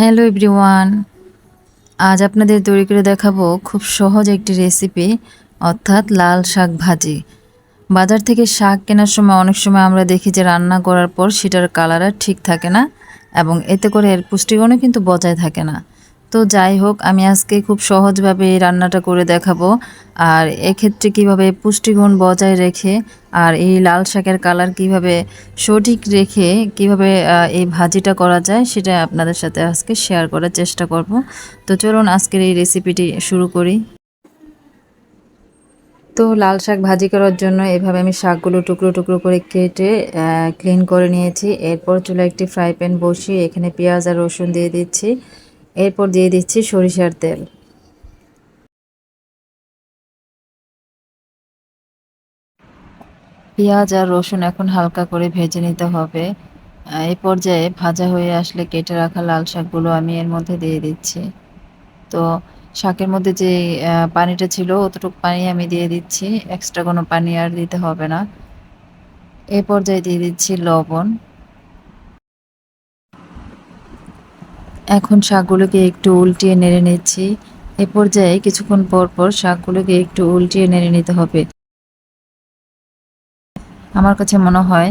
Hello everyone, আজ আপনাদের তৈরি করে দেখাবো খুব সহজ একটি রেসিপি, অর্থাৎ লাল শাক ভাজি। বাজার থেকে শাক কেনার সময় অনেক সময় আমরা দেখি যে রান্না করার পর সেটার কালার আর ঠিক থাকে না, এবং এতে করে এর পুষ্টিগুণও কিন্তু বজায় থাকে না। তো যাই হোক, আমি আজকে খুব সহজভাবে এই রান্নাটা করে দেখাবো। আর এক্ষেত্রে কীভাবে পুষ্টিগুণ বজায় রেখে আর এই লাল শাকের কালার কীভাবে সঠিক রেখে কীভাবে এই ভাজিটা করা যায় সেটা আপনাদের সাথে আজকে শেয়ার করার চেষ্টা করব। তো চলুন আজকের এই রেসিপিটি শুরু করি। তো লাল শাক ভাজি করার জন্য এভাবে আমি শাকগুলো টুকরো টুকরো করে কেটে ক্লিন করে নিয়েছি। এরপর চুলে একটি ফ্রাই প্যান বসিয়ে এখানে পেঁয়াজ আর রসুন দিয়ে দিচ্ছি। এরপর দিয়ে দিচ্ছি সরিষার তেল। পেঁয়াজ আর রসুন এখন হালকা করে ভেজে নিতে হবে। এই পর্যায়ে ভাজা হয়ে আসলে কেটে রাখা লাল শাকগুলো আমি এর মধ্যে দিয়ে দিচ্ছি। তো শাকের মধ্যে যে পানিটা ছিল অতটুকু পানি আমি দিয়ে দিচ্ছি। এক্সট্রা কোনো পানি আর দিতে হবে না। এ পর্যায়ে দিয়ে দিচ্ছি লবণ। এখন শাকগুলোকে একটু উল্টিয়ে নেড়ে নিচ্ছি। এ পর্যায়ে কিছুক্ষণ পর পর শাকগুলোকে একটু উল্টিয়ে নেড়ে নিতে হবে। আমার কাছে মনে হয়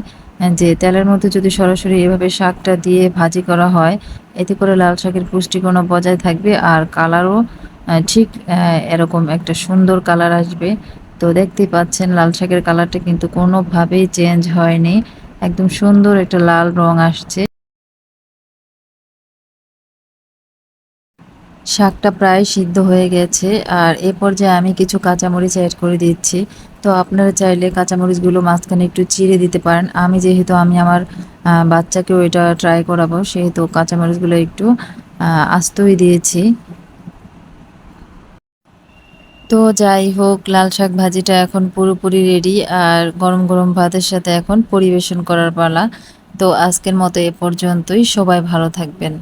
যে তেলের মধ্যে যদি সরাসরি এভাবে শাকটা দিয়ে ভাজি করা হয়, এতে করে লাল শাকের পুষ্টিগুণও বজায় থাকবে আর কালারও ঠিক এরকম একটা সুন্দর কালার আসবে। তো দেখতেই পাচ্ছেন, লাল শাকের কালারটা কিন্তু কোনোভাবেই চেঞ্জ হয়নি। একদম সুন্দর একটা লাল রং আসছে। শাকটা প্রায় সিদ্ধ হয়ে গেছে আর এ পর্যায়ে আমি কিছু কাঁচামরিচ অ্যাড করে দিচ্ছি। তো আপনারা চাইলে কাঁচামরিচগুলো মাঝখানে একটু চিড়ে দিতে পারেন। আমি যেহেতু আমি আমার বাচ্চাকেও এটা ট্রাই করাবো, সেহেতু কাঁচামরিচগুলো একটু আস্তই দিয়েছি। তো যাই হোক, লাল শাক ভাজিটা এখন পুরোপুরি রেডি আর গরম গরম ভাতের সাথে এখন পরিবেশন করার পালা। তো আজকের মতো এ পর্যন্তই। সবাই ভালো থাকবেন।